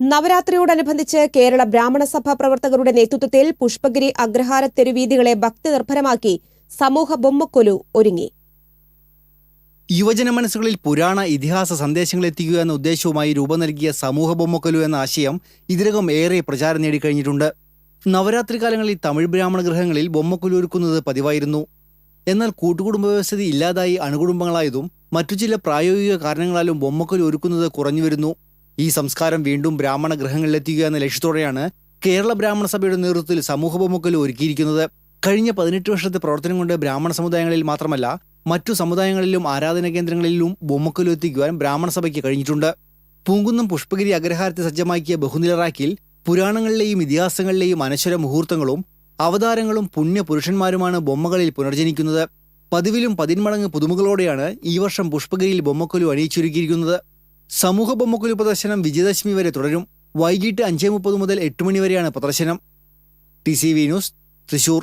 നവരാത്രിയോടനുബന്ധിച്ച് കേരള ബ്രാഹ്മണ സഭ പ്രവർത്തകരുടെ നേതൃത്വത്തിൽ പുഷ്പഗിരി അഗ്രഹാര തെരുവീതികളെ ഭക്തി നിർഭരമാക്കി സമൂഹ ബൊമ്മക്കൊലു ഒരുങ്ങി. യുവജന മനസ്സുകളിൽ പുരാണ ഇതിഹാസ സന്ദേശങ്ങൾ എത്തിക്കുക എന്ന ഉദ്ദേശവുമായി രൂപം നൽകിയ സമൂഹ ബൊമ്മക്കൊലു എന്ന ആശയം ഇതിനകം ഏറെ പ്രചാരം നേടിക്കഴിഞ്ഞിട്ടുണ്ട്. നവരാത്രി കാലങ്ങളിൽ തമിഴ് ബ്രാഹ്മണ ഗൃഹങ്ങളിൽ ബൊമ്മക്കൊലു ഒരുക്കുന്നത് പതിവായിരുന്നു. എന്നാൽ കൂട്ടുകുടുംബ വ്യവസ്ഥിതി ഇല്ലാതായി അണുകുടുംബങ്ങളായതും മറ്റു ചില പ്രായോഗിക കാരണങ്ങളാലും ബൊമ്മക്കൊലു ഒരുക്കുന്നത് കുറഞ്ഞുവരുന്നു ഈ സംസ്കാരം വീണ്ടും ബ്രാഹ്മണ ഗൃഹങ്ങളിലെത്തിക്കുക എന്ന ലക്ഷ്യത്തോടെയാണ് കേരള ബ്രാഹ്മണ സഭയുടെ നേതൃത്വത്തിൽ സമൂഹ ബൊമ്മക്കൊലു ഒരുക്കിയിരിക്കുന്നത്. കഴിഞ്ഞ പതിനെട്ട് വർഷത്തെ പ്രവർത്തനം കൊണ്ട് ബ്രാഹ്മണ സമുദായങ്ങളിൽ മാത്രമല്ല മറ്റു സമുദായങ്ങളിലും ആരാധന കേന്ദ്രങ്ങളിലും ബൊമ്മക്കൊലു എത്തിക്കുവാൻ ബ്രാഹ്മണ സഭയ്ക്ക് കഴിഞ്ഞിട്ടുണ്ട്. പൂങ്കുന്നം പുഷ്പഗിരി അഗ്രഹാരത്തെ സജ്ജമാക്കിയ ബഹുനില റാക്കിൽ പുരാണങ്ങളിലെയും ഇതിഹാസങ്ങളിലെയും അനശ്വര മുഹൂർത്തങ്ങളും അവതാരങ്ങളും പുണ്യ പുരുഷന്മാരുമാണ് ബൊമ്മകളിൽ പുനർജനിക്കുന്നത്. പതിവിലും പതിന്മടങ്ങ് പുതുമകളോടെയാണ് ഈ വർഷം പുഷ്പഗിരിയിൽ ബൊമ്മക്കൊലു അണിയിച്ചൊരുക്കിയിരിക്കുന്നത്. സമൂഹ ബൊമ്മക്കുലി പ്രദർശനം വിജയദശമി വരെ തുടരും. വൈകിട്ട് അഞ്ചേ മുപ്പത് മുതൽ എട്ട് മണി വരെയാണ് പ്രദർശനം. T C V news Thrissur.